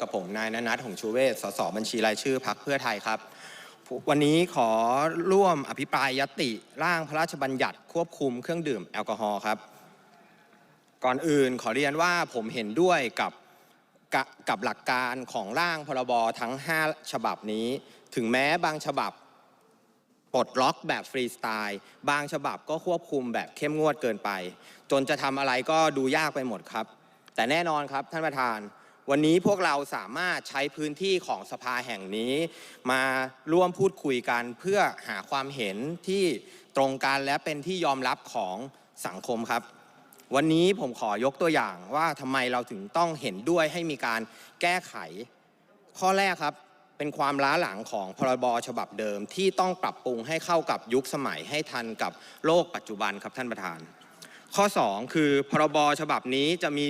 กับผมนายนนัทหงชูเวศสสบัญชีรายชื่อพักเพื่อไทยครับ วันนี้ขอร่วมอภิปรายยติร่างพระราชบัญญัติควบคุมเครื่องดื่มแอลกอฮอล์ครับ ก่อนอื่นขอเรียนว่าผมเห็นด้วยกับกกับหลักการของร่างพรบทั้ง 5 ฉบับนี้ ถึงแม้บางฉบับปลดล็อกแบบฟรีสไตล์บางฉบับก็ควบคุมแบบเข้มงวดเกินไป จนจะทำอะไรก็ดูยากไปหมดครับ แต่แน่นอนครับท่านประธาน วันนี้พวกเราสามารถใช้พื้นที่ของสภาแห่งนี้ มาร่วมพูดคุยกันเพื่อหาความเห็นที่ตรงกันและเป็นที่ยอมรับของสังคมครับ วันนี้ผมขอยกตัวอย่างว่าทำไมเราถึงต้องเห็นด้วยให้มีการแก้ไข ข้อแรกครับเป็นความล้าหลังของพรบฉบับเดิมที่ต้องปรับปรุงให้เข้ากับยุคสมัยให้ทันกับโลกปัจจุบันครับท่านประธาน ข้อ 2 คือพรบฉบับนี้จะมี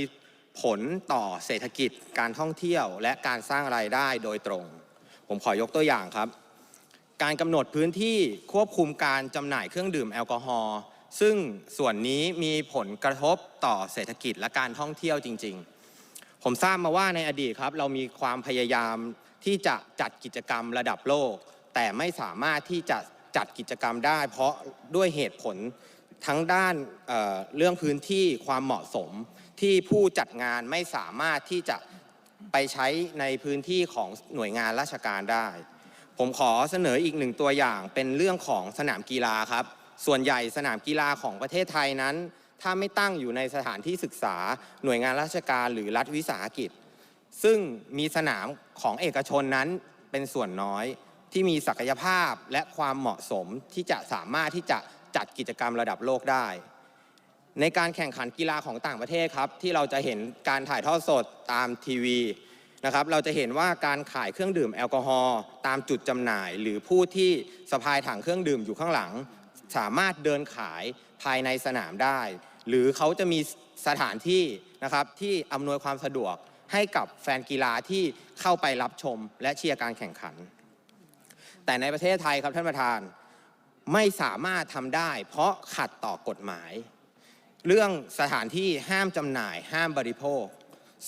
ผลต่อเศรษฐกิจการท่องเที่ยว และการสร้างรายได้โดยตรง ผมขอยกตัวอย่างครับ การกำหนดพื้นที่ควบคุมการจำหน่ายเครื่องดื่มแอลกอฮอล์ซึ่งส่วนนี้มีผลกระทบต่อเศรษฐกิจและการท่องเที่ยวจริง ๆ ผมทราบมาว่าในอดีตครับ เรามีความพยายามที่จะจัดกิจกรรมระดับโลก แต่ไม่สามารถที่จะจัดกิจกรรมได้ เพราะด้วยเหตุผลทั้งด้านเเรื่องพื้นที่ความเหมาะสม ที่ผู้จัดงานไม่สามารถที่จะไปใช้ในพื้นที่ของหน่วยงานราชการได้ ผมขอเสนออีกหนึ่งตัวอย่างเป็นเรื่องของสนามกีฬาครับ ส่วนใหญ่สนามกีฬาของประเทศไทยนั้น ถ้าไม่ตั้งอยู่ในสถานที่ศึกษาหน่วยงานราชการหรือรัฐวิสาหกิจ ซึ่งมีสนามของเอกชนนั้นเป็นส่วนน้อยที่มีศักยภาพและความเหมาะสมที่จะสามารถที่จะจัดกิจกรรมระดับโลกได้ ในการแข่งขันกีฬาของต่างประเทศครับ ที่เราจะเห็นการถ่ายทอดสดตามทีวีนะครับเราจะเห็นว่าการขายเครื่องดื่มแอลกอฮอล์ตามจุดจำหน่าย หรือผู้ที่สะพายถังเครื่องดื่มอยู่ข้างหลัง สามารถเดินขายภายในสนามได้ หรือเขาจะมีสถานที่นะครับที่อำนวยความสะดวกให้กับแฟนกีฬาที่เข้าไปรับชม และเชียร์การแข่งขัน แต่ในประเทศไทยครับท่านประธานไม่สามารถทำได้ เพราะขัดต่อกฎหมาย เรื่องสถานที่ห้ามจำหน่าย ห้ามบริโภค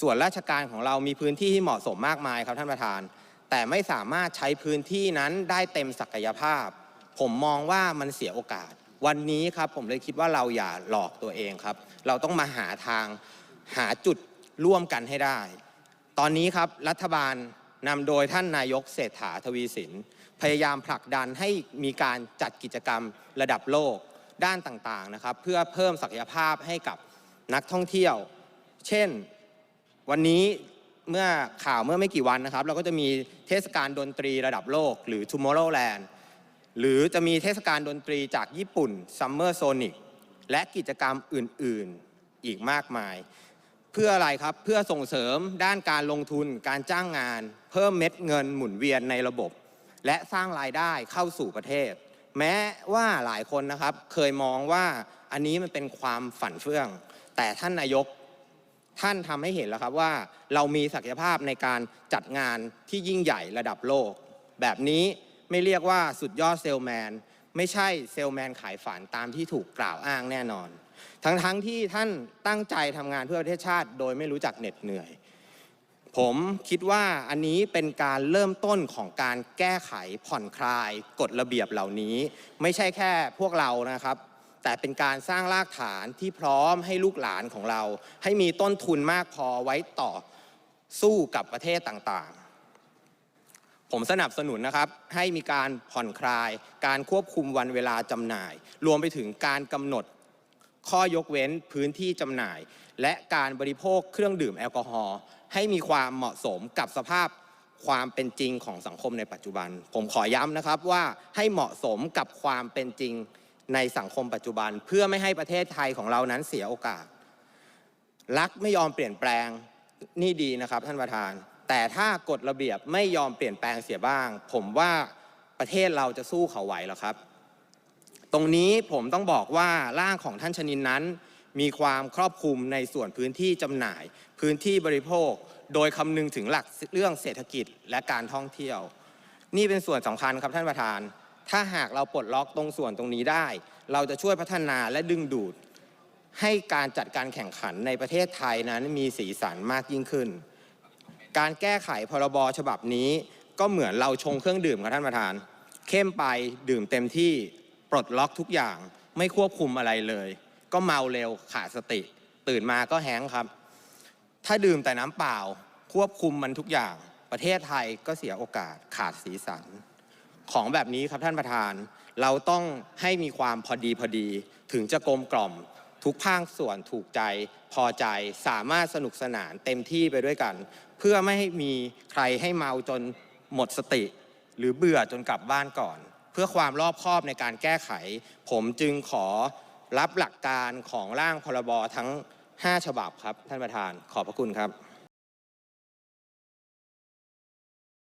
ส่วนราชการของเรามีพื้นที่ที่เหมาะสมมากมายครับท่านประธาน แต่ไม่สามารถใช้พื้นที่นั้นได้เต็มศักยภาพ ผมมองว่ามันเสียโอกาส วันนี้ครับผมเลยคิดว่าเราอย่าหลอกตัวเองครับ เราต้องมาหาทางหาจุดร่วมกันให้ได้ ตอนนี้ครับรัฐบาลนำโดยท่านนายกเศรษฐาทวีสิน พยายามผลักดันให้มีการจัดกิจกรรมระดับโลก ด้านต่างๆนะครับ เพื่อเพิ่มศักยภาพให้กับนักท่องเที่ยว เช่นวันนี้เมื่อข่าวเมื่อไม่กี่วันนะครับ เราก็จะมีเทศกาลดนตรีระดับโลก หรือ Tomorrowland หรือจะมีเทศกาลดนตรีจากญี่ปุ่น Summer Sonic และกิจกรรมอื่นๆอีกมากมาย เพื่ออะไรครับเพื่อส่งเสริมด้านการลงทุนการจ้างงาน เพิ่มเม็ดเงินหมุนเวียนในระบบ และสร้างรายได้เข้าสู่ประเทศ แม้ว่าหลายคนนะครับเคยมองว่าอันนี้มันเป็นความฝันเฟื่อง แต่ท่านนายกท่านทำให้เห็นแล้วครับว่าเรามีศักยภาพในการจัดงานที่ยิ่งใหญ่ระดับโลก แบบนี้ไม่เรียกว่าสุดยอดเซลแมน ไม่ใช่เซลแมนขายฝันตามที่ถูกกล่าวอ้างแน่นอน ทั้งๆทที่ท่านตั้งใจทำงานเพื่อประเทศชาติ โดยไม่รู้จักเหน็ดเหนื่อย ผมคิดว่าอันนี้เป็นการเริ่มต้นของการแก้ไขผ่อนคลายกฎระเบียบเหล่านี้ ไม่ใช่แค่พวกเรานะครับ แต่เป็นการสร้างรากฐานที่พร้อมให้ลูกหลานของเรา ให้มีต้นทุนมากพอไว้ต่อสู้กับประเทศต่างๆ ผมสนับสนุนนะครับ ให้มีการผ่อนคลาย การควบคุมวันเวลาจำหน่าย รวมไปถึงการกำหนด ข้อยกเว้นพื้นที่จำหน่าย และการบริโภคเครื่องดื่มแอลกอฮอล์ให้มีความเหมาะสมกับสภาพความเป็นจริงของสังคมในปัจจุบัน ผมขอย้ำนะครับว่าให้เหมาะสมกับความเป็นจริงในสังคมปัจจุบัน เพื่อไม่ให้ประเทศไทยของเรานั้นเสียโอกาส รักไม่ยอมเปลี่ยนแปลงนี่ดีนะครับท่านประธาน แต่ถ้ากฎระเบียบไม่ยอมเปลี่ยนแปลงเสียบ้าง ผมว่าประเทศเราจะสู้เขาไหวหรอครับ รงนี้ผมต้องบอกว่าร่างของท่านชนินนั้น มีความครอบคลุมในส่วนพื้นที่จำหน่าย พื้นที่บริโภค โดยคำนึงถึงหลักเรื่องเศรษฐกิจและการท่องเที่ยว นี่เป็นส่วนสำคัญครับท่านประธาน ถ้าหากเราปลดล็อกตรงส่วนตรงนี้ได้ เราจะช่วยพัฒนาและดึงดูด ให้การจัดการแข่งขันในประเทศไทยนั้นมีสีสันมากยิ่งขึ้น การแก้ไขพรบฉบับนี้ ก็เหมือนเราชงเครื่องดื่มครับท่านประธาน เข้มไปดื่มเต็มที่ ลดล็อกทุกอย่างไม่ควบคุมอะไรเลย ก็เมาเร็วขาดสติ ตื่นมาก็แห้งครับ ถ้าดื่มแต่น้ำเปล่า ควบคุมมันทุกอย่าง ประเทศไทยก็เสียโอกาสขาดสีสัน ของแบบนี้ครับท่านประธาน เราต้องให้มีความพอดีพอดี ถึงจะกลมกล่อม ทุกภาคส่วนถูกใจ พอใจสามารถสนุกสนานเต็มที่ไปด้วยกัน เพื่อไม่ให้มีใครให้เมาจนหมดสติ หรือเบื่อจนกลับบ้านก่อน พื่อความรอบคอบในการแก้ไข ผมจึงขอรับหลักการของร่างพรบทั้ง 5 ฉบับครับ ท่านประธานขอบพระคุณครับ